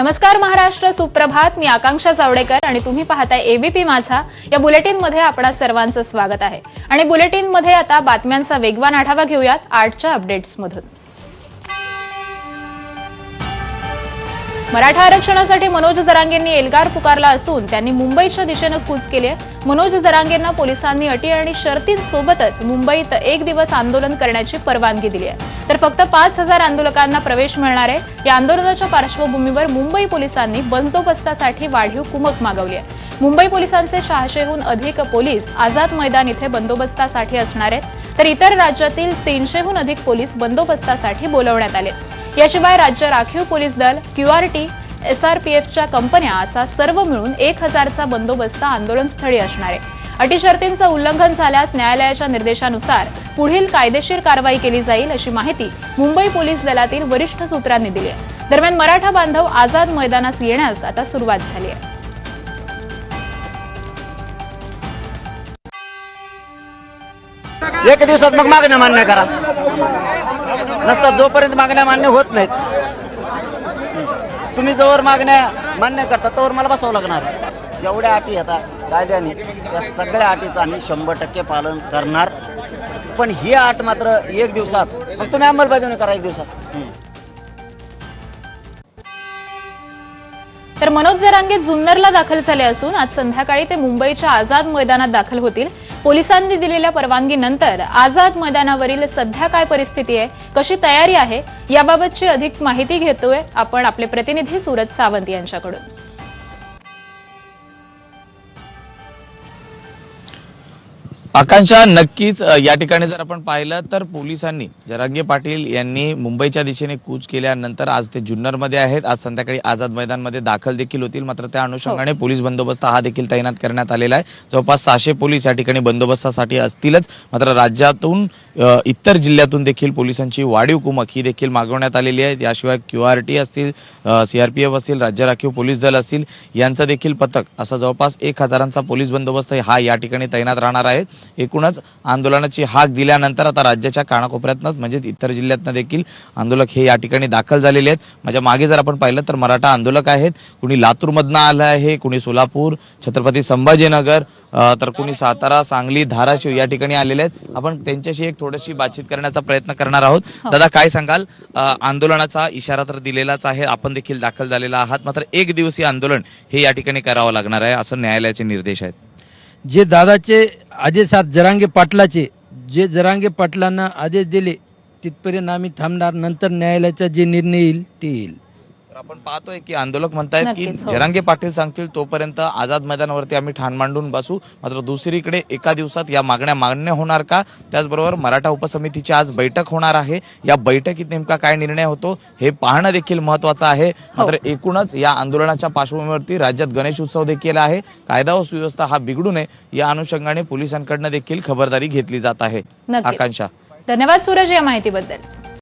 नमस्कार महाराष्ट्र सुप्रभात. मी आकांक्षा चावडेकर आणि तुम्ही पाहताय एबीपी माझा. या बुलेटिनमध्ये आपणा सर्वांचं स्वागत आहे. आणि बुलेटिनमध्ये आता बातम्यांचा वेगवान आढावा घेऊयात आठच्या अपडेट्समधून. मराठा आरक्षणासाठी मनोज जरांगेंनी एल्गार पुकारला असून त्यांनी मुंबईच्या दिशेनं कूच केली आहे मनोज जरांगेंना पोलिसांनी अटी आणि शर्तींसोबतच मुंबईत एक दिवस आंदोलन करण्याची परवानगी दिली आहे तर फक्त पाच हजार आंदोलकांना प्रवेश मिळणार आहे. या आंदोलनाच्या पार्श्वभूमीवर मुंबई पोलिसांनी बंदोबस्तासाठी वाढीव कुमक मागवली आहे. मुंबई पोलिसांचे सहाशेहून अधिक पोलीस आझाद मैदान इथे बंदोबस्तासाठी असणार आहेत. तर इतर राज्यातील तीनशेहून अधिक पोलीस बंदोबस्तासाठी बोलवण्यात आले. याशिवाय राज्य राखीव पोलीस दल क्यूआरटी एसआरपीएफच्या कंपन्या असा सर्व मिळून एक हजारचा बंदोबस्त आंदोलनस्थळी असणार आहे. अटी शर्तींचं उल्लंघन झाल्यास न्यायालयाच्या निर्देशानुसार पुढील कायदेशीर कारवाई केली जाईल अशी माहिती मुंबई पोलीस दलातील वरिष्ठ सूत्रांनी दिली आहे. दरम्यान मराठा बांधव आझाद मैदानात येण्यास आता सुरुवात झाली आहे. एक दिवसात मग मागण्या मान्य करा. नसतात जोपर्यंत मागण्या मान्य होत नाहीत. तुम्ही जोवर मागण्या मान्य करता तोवर मला बसावं लागणार. जेवढ्या अटी येतात कायद्याने त्या सगळ्या अटीचं आम्ही शंभर टक्के पालन करणार. पण ही अट मात्र एक दिवसात मग तुम्ही अंमलबजावणी करा एक दिवसात. तर मनोज जरांगे जुन्नरला दाखल झाले असून आज संध्याकाळी ते मुंबईच्या आझाद मैदानात दाखल होतील. पोलिसांनी दिलेल्या परवानगीनंतर आझाद मैदानावरील सध्या काय परिस्थिती आहे कशी तयारी आहे याबाबतची अधिक माहिती घेतोय आपण आपले प्रतिनिधी सूरज सावंत यांच्याकडून. आकांक्षा नक्कीच या ठिकाणी जर आपण पाहिलं तर पोलिसांनी जरांगे पाटील यांनी मुंबईच्या दिशेने कूच केल्यानंतर आज ते जुन्नरमध्ये आहेत. आज संध्याकाळी आझाद मैदानमध्ये दाखल देखील होतील. मात्र त्या अनुषंगाने पोलीस बंदोबस्त हा देखील तैनात करण्यात आलेला आहे. जवळपास सहाशे पोलीस या ठिकाणी बंदोबस्तासाठी असतीलच. मात्र राज्यातून इतर जिल्ह्यातून देखील पोलिसांची वाढीव कुमक ही देखील मागवण्यात आलेली आहे. याशिवाय क्यू आर टी असतील सीआरपीएफ असतील राज्य राखीव पोलीस दल असतील यांचं देखील पथक असा जवळपास एक हजारांचा पोलीस बंदोबस्त हा या ठिकाणी तैनात राहणार आहे. एकूणच आंदोलनाची हाक दिल्यानंतर आता राज्याच्या कानाकोपऱ्यातनंच म्हणजे इतर जिल्ह्यातनं देखील आंदोलक हे या ठिकाणी दाखल झालेले आहेत. माझ्या मागे जर आपण पाहिलं तर मराठा आंदोलक आहेत. कुणी लातूरमधनं आलं आहे कुणी सोलापूर छत्रपती संभाजीनगर तर कुणी सातारा सांगली धाराशिव या ठिकाणी आलेले आहेत. आपण त्यांच्याशी एक थोडीशी बातचीत करण्याचा प्रयत्न करणार आहोत. हो. दादा काय सांगाल? अ, आंदोलनाचा इशारा तर दिलेलाच आहे. आपण देखील दाखल झालेला आहात. मात्र एक दिवसीय आंदोलन हे या ठिकाणी करावं लागणार आहे असं न्यायालयाचे निर्देश आहेत. जे दादाचे आदेशात जरांगे पाटलाचे. जे जरांगे पाटलांना आदेश दिले तिथपर्यंत आम्ही थांबणार. नंतर न्यायालयाचा जे निर्णय येईल ते येईल. तर आपण पाहतोय की आंदोलक म्हणतायत की हो. जरांगे पाटील सांगतील तोपर्यंत आझाद मैदानावरती आम्ही ठाण मांडून बसू. मात्र दुसरीकडे एका दिवसात या मागण्या मान्य होणार का? त्याचबरोबर मराठा उपसमितीची आज बैठक होणार आहे. या बैठकीत नेमका काय निर्णय होतो हे पाहणं देखील महत्वाचं आहे. हो. मात्र एकूणच या आंदोलनाच्या पार्श्वभूमीवरती राज्यात गणेश उत्सव देखील आहे. कायदा व सुव्यवस्था हा बिघडू नये या अनुषंगाने पोलिसांकडनं देखील खबरदारी घेतली जात आहे. आकांक्षा. धन्यवाद सूरज या माहितीबद्दल.